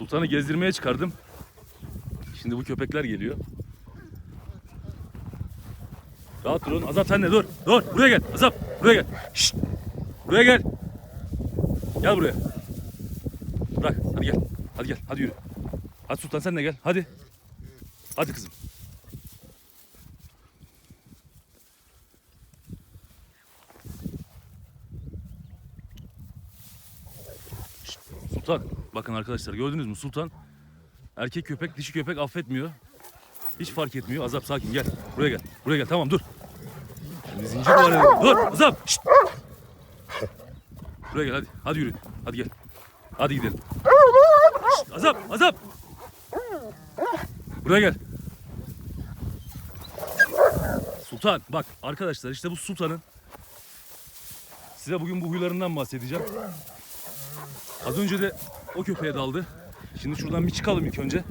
Sultan'ı gezdirmeye çıkardım. Şimdi bu köpekler geliyor. Rahat durun. Azap sen de dur. Dur. Buraya gel. Azap. Buraya gel. Şşt. Buraya gel. Gel buraya. Bırak. Hadi gel. Hadi gel. Hadi yürü. Hadi Sultan sen de gel. Hadi. Hadi kızım. Sultan. Bakın arkadaşlar gördünüz mü Sultan erkek köpek dişi köpek affetmiyor. Hiç fark etmiyor. Azap sakin gel. Buraya gel. Buraya gel. Tamam dur. Şimdi zincir var. ya. Dur Azap. Şşt. Buraya gel hadi. Hadi yürü. Hadi gel. Hadi gidelim. Şşt, Azap. Azap. Buraya gel. Sultan bak arkadaşlar işte bu Sultan'ın size bugün bu huylarından bahsedeceğim. Az önce de o köpeğe daldı. Şimdi şuradan bir çıkalım ilk önce.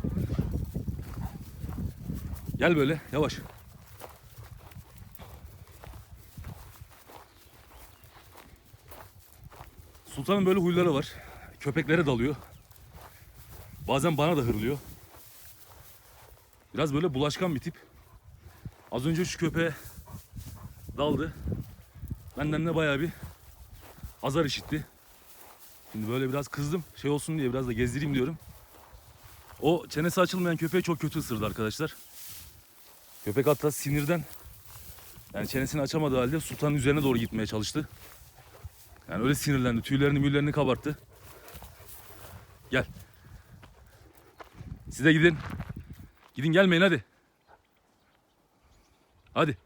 Gel böyle yavaş. Sultan'ın böyle huyları var. Köpeklere dalıyor. Bazen bana da hırlıyor. Biraz böyle bulaşkan bir tip. Az önce şu köpeğe daldı. Benden de bayağı bir azar işitti. Şimdi böyle biraz kızdım. Şey olsun diye biraz da gezdireyim diyorum. O çenesi açılmayan köpeği çok kötü ısırdı arkadaşlar. Köpek hatta sinirden yani çenesini açamadığı halde sultanın üzerine doğru gitmeye çalıştı. Yani öyle sinirlendi. Tüylerini müylerini kabarttı. Gel. Siz de gidin. Gidin gelmeyin hadi. Hadi.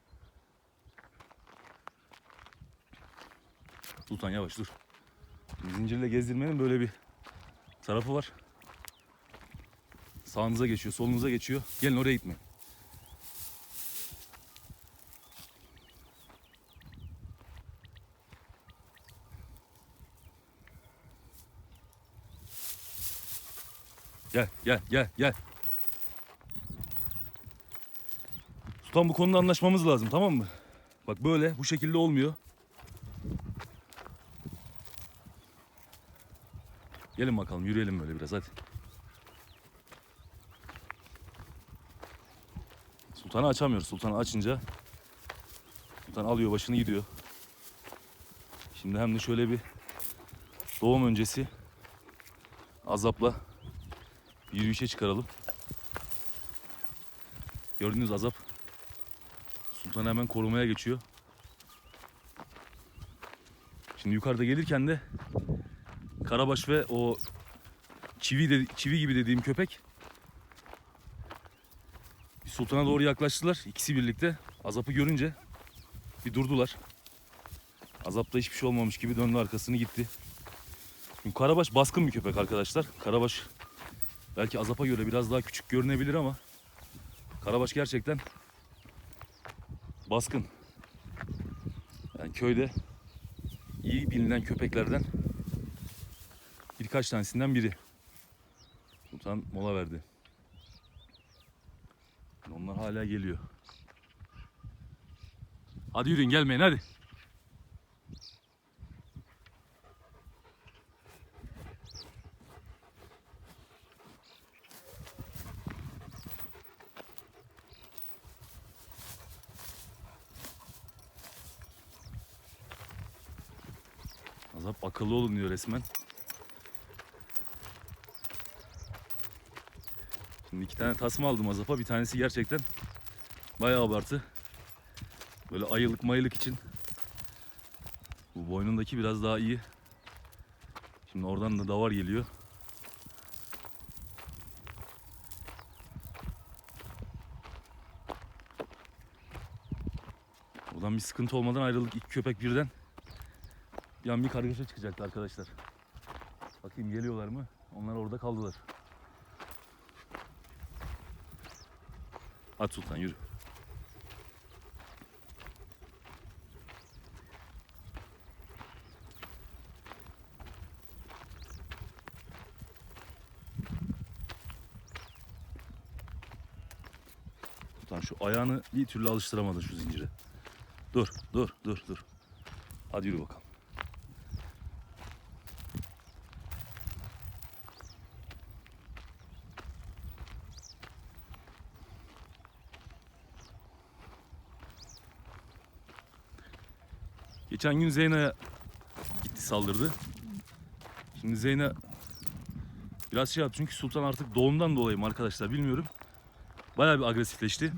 Sultan yavaş dur. Zincirle gezdirmenin böyle bir tarafı var. Sağınıza geçiyor, solunuza geçiyor. Gelin oraya gitmeyin. Gel, gel, gel, gel. Sultan bu konuda anlaşmamız lazım tamam mı? Bak böyle bu şekilde olmuyor. Gelin bakalım yürüyelim böyle biraz hadi. Sultan'ı açamıyoruz. Sultan'ı açınca Sultan alıyor başını gidiyor. Şimdi hem de şöyle bir doğum öncesi azapla yürüyüşe çıkaralım. Gördüğünüz azap Sultan'ı hemen korumaya geçiyor. Şimdi yukarıda gelirken de Karabaş ve o çivi de, çivi gibi dediğim köpek sultana doğru yaklaştılar. İkisi birlikte azapı görünce bir durdular. Azapta hiçbir şey olmamış gibi döndü arkasını gitti. Şimdi Karabaş baskın bir köpek arkadaşlar. Karabaş belki azapa göre biraz daha küçük görünebilir ama Karabaş gerçekten baskın. Yani köyde iyi bilinen köpeklerden birkaç tanesinden biri. Sultan mola verdi. Onlar hala geliyor. Hadi yürüyün gelmeyin hadi. Azap akıllı olun diyor resmen. İki tane tasma aldım Azap'a. Bir tanesi gerçekten bayağı abartı. Böyle ayılık mayılık için. Bu boynundaki biraz daha iyi. Şimdi oradan da davar geliyor. Buradan bir sıkıntı olmadan ayrıldık. İki köpek birden. Bir an bir kargaşa çıkacaktı arkadaşlar. Bakayım geliyorlar mı? Onlar orada kaldılar. At Sultan yürü. Sultan şu ayağını bir türlü alıştıramadın şu zincire. Dur, dur, dur, dur. Hadi yürü bakalım. Geçen gün Zeyno'ya gitti saldırdı. Şimdi Zeyno biraz şey yaptı çünkü Sultan artık doğumdan dolayı mı arkadaşlar bilmiyorum. Bayağı bir agresifleşti.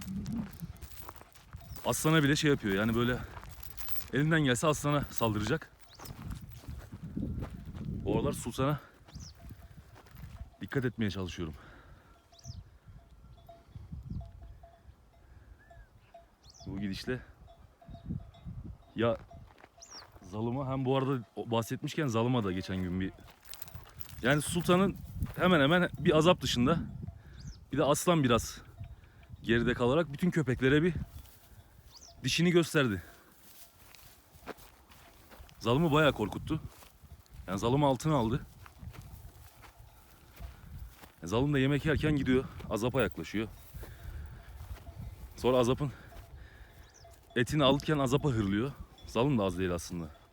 Aslana bile şey yapıyor yani böyle elinden gelse aslana saldıracak. Bu aralar Sultan'a dikkat etmeye çalışıyorum. Bu gidişle ya Zalıma hem bu arada bahsetmişken Zalıma da geçen gün bir yani Sultan'ın hemen hemen bir azap dışında bir de Aslan biraz geride kalarak bütün köpeklere bir dişini gösterdi. Zalımı bayağı korkuttu. Yani zalımı altına aldı. Zalım da yemek yerken gidiyor. Azap'a yaklaşıyor. Sonra Azap'ın etini alırken Azap'a hırlıyor. Zalım da az değil aslında.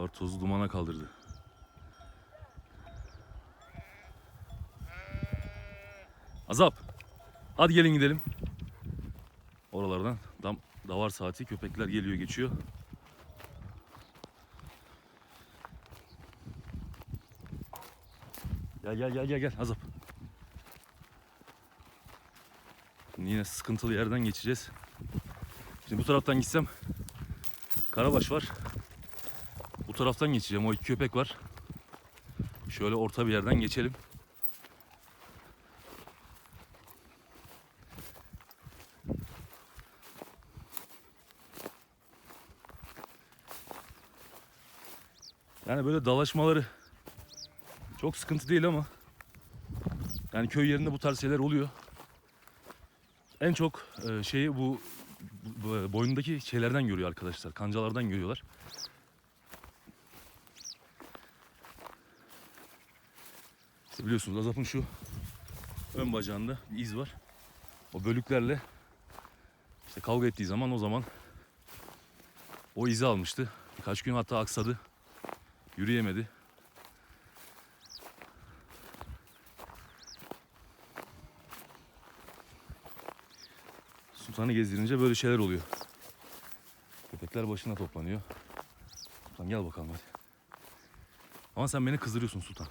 Var tozu dumana kaldırdı. Azap. Hadi gelin gidelim. Oralardan dam, davar saati köpekler geliyor geçiyor. Gel gel gel gel gel Azap. Yine sıkıntılı yerden geçeceğiz. Şimdi bu taraftan gitsem Karabaş var. Taraftan geçeceğim. O iki köpek var. Şöyle orta bir yerden geçelim. Yani böyle dalaşmaları çok sıkıntı değil ama yani köy yerinde bu tarz şeyler oluyor. En çok e, şeyi bu boynundaki şeylerden görüyor arkadaşlar. Kancalardan görüyorlar. İşte biliyorsunuz Azap'ın şu ön bacağında bir iz var. O bölüklerle işte kavga ettiği zaman o zaman o izi almıştı. Birkaç gün hatta aksadı. Yürüyemedi. Sultanı gezdirince böyle şeyler oluyor. Köpekler başına toplanıyor. Sultan gel bakalım hadi. Ama sen beni kızdırıyorsun Sultan.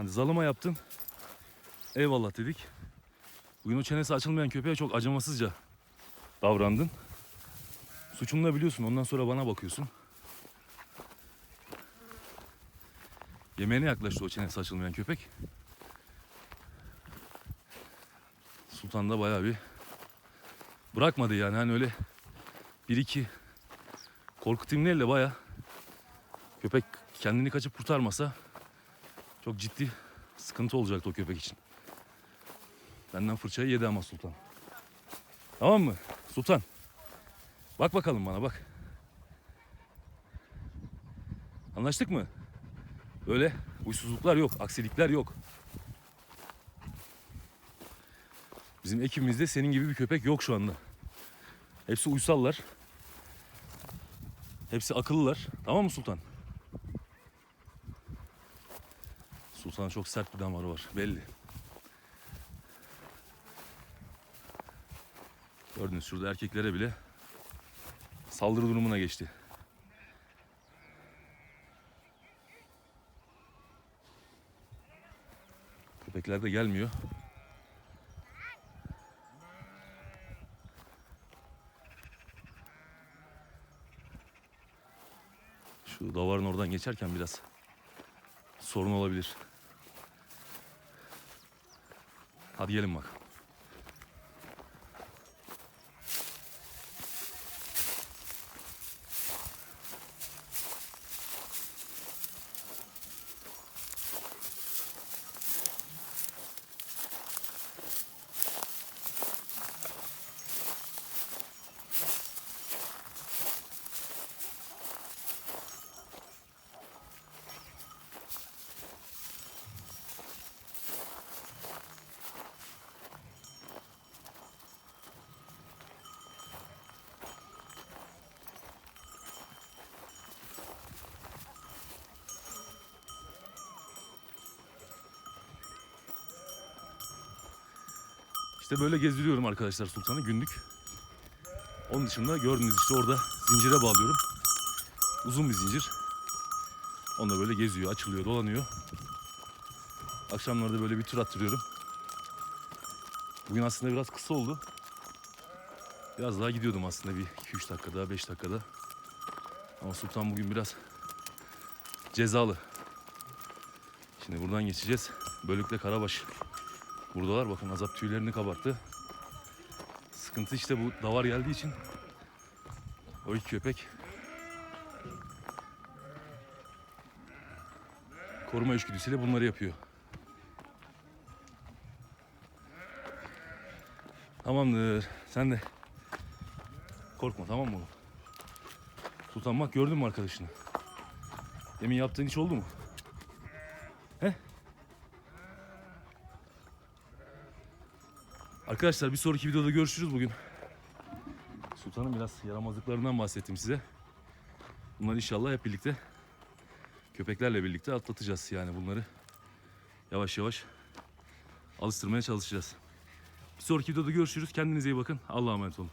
Hani zalıma yaptın. Eyvallah dedik. Bugün o çenesi açılmayan köpeğe çok acımasızca davrandın. Suçunu da biliyorsun. Ondan sonra bana bakıyorsun. Yemeğine yaklaştı o çenesi açılmayan köpek. Sultan da bayağı bir bırakmadı yani hani öyle bir iki korkutayım de bayağı köpek kendini kaçıp kurtarmasa çok ciddi sıkıntı olacaktı o köpek için. Benden fırçayı yedi ama Sultan. Tamam mı? Sultan. Bak bakalım bana bak. Anlaştık mı? Böyle huysuzluklar yok, aksilikler yok. Bizim ekibimizde senin gibi bir köpek yok şu anda. Hepsi uysallar. Hepsi akıllılar. Tamam mı Sultan? Sultan'ın çok sert bir damarı var. Belli. Gördünüz şurada erkeklere bile saldırı durumuna geçti. Köpekler de gelmiyor. Şu davarın oradan geçerken biraz sorun olabilir. Hadi gelin bak. İşte böyle gezdiriyorum arkadaşlar sultanı günlük. Onun dışında gördüğünüz işte orada zincire bağlıyorum. Uzun bir zincir. Onunla böyle geziyor, açılıyor, dolanıyor. Akşamlarda böyle bir tur attırıyorum. Bugün aslında biraz kısa oldu. Biraz daha gidiyordum aslında bir 2-3 dakika daha 5 dakikada. Ama Sultan bugün biraz cezalı. Şimdi buradan geçeceğiz. Bölükle Karabaş. Buradalar bakın azap tüylerini kabarttı. Sıkıntı işte bu davar geldiği için o iki köpek koruma içgüdüsüyle bunları yapıyor. Tamamdır. Sen de korkma tamam mı bak gördün mü arkadaşını? Demin yaptığın hiç oldu mu? Arkadaşlar bir sonraki videoda görüşürüz bugün. Sultan'ın biraz yaramazlıklarından bahsettim size. Bunları inşallah hep birlikte köpeklerle birlikte atlatacağız yani bunları. Yavaş yavaş alıştırmaya çalışacağız. Bir sonraki videoda görüşürüz. Kendinize iyi bakın. Allah'a emanet olun.